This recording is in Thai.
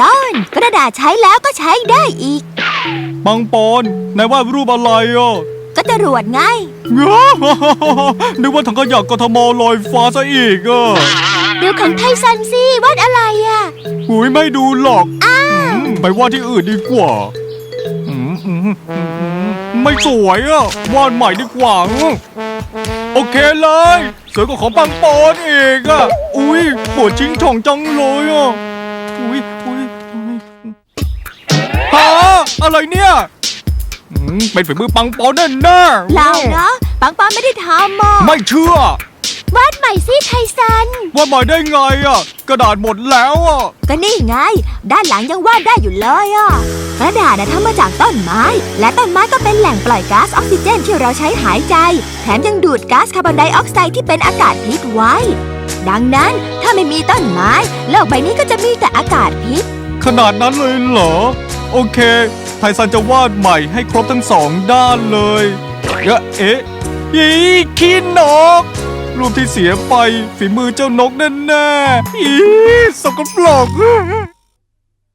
ต้น กระดาษใช้แล้วก็ใช้ได้อีก ปังปอนนายวาดรูปอะไรอะก็จรวดไงนึกว่าถังขยะกทมลอยฟ้าซะอีกอะดูของไทซันสิวาดอะไรอะ หุยไม่ดูหรอกมไปวาดที่อื่นดีกว่าอืมอืมอืมอืมไม่สวยอะวาดใหม่ดีกว่าโอเคเลยสวยกว่าของปังปอนอีกอะอุ้ยปวดชิงช่องจังเลยอะ อุ้ยอุ้ยอุ้ยฮะอะไรเนี่ยอืมเป็นฝีมือปังปอนแน่แน่ๆเราเนาะปังปอนไม่ได้ทำอะไม่เชื่อ วาดใหม่สิไทซัน ว่ามาได้ไงอะ กระดาษหมดแล้วอะ ก็นี่ไง ด้านหลังยังวาดได้อยู่เลยอะกระดาษนะทำมาจากต้นไม้ และต้นไม้ก็เป็นแหล่งปล่อยก๊าซออกซิเจนที่เราใช้หายใจ แถมยังดูดก๊าซคาร์บอนไดออกไซด์ที่เป็นอากาศพิษไว้ ดังนั้นถ้าไม่มีต้นไม้ โลกใบนี้ก็จะมีแต่อากาศพิษ ขนาดนั้นเลยเหรอ โอเค ไทซันจะวาดใหม่ให้ครบทั้งสองด้านเลยเอ๊ะเอ๊ะอีขี้นก รูปที่เสียไปฝีมือเจ้านกแน่ๆอีสกปรก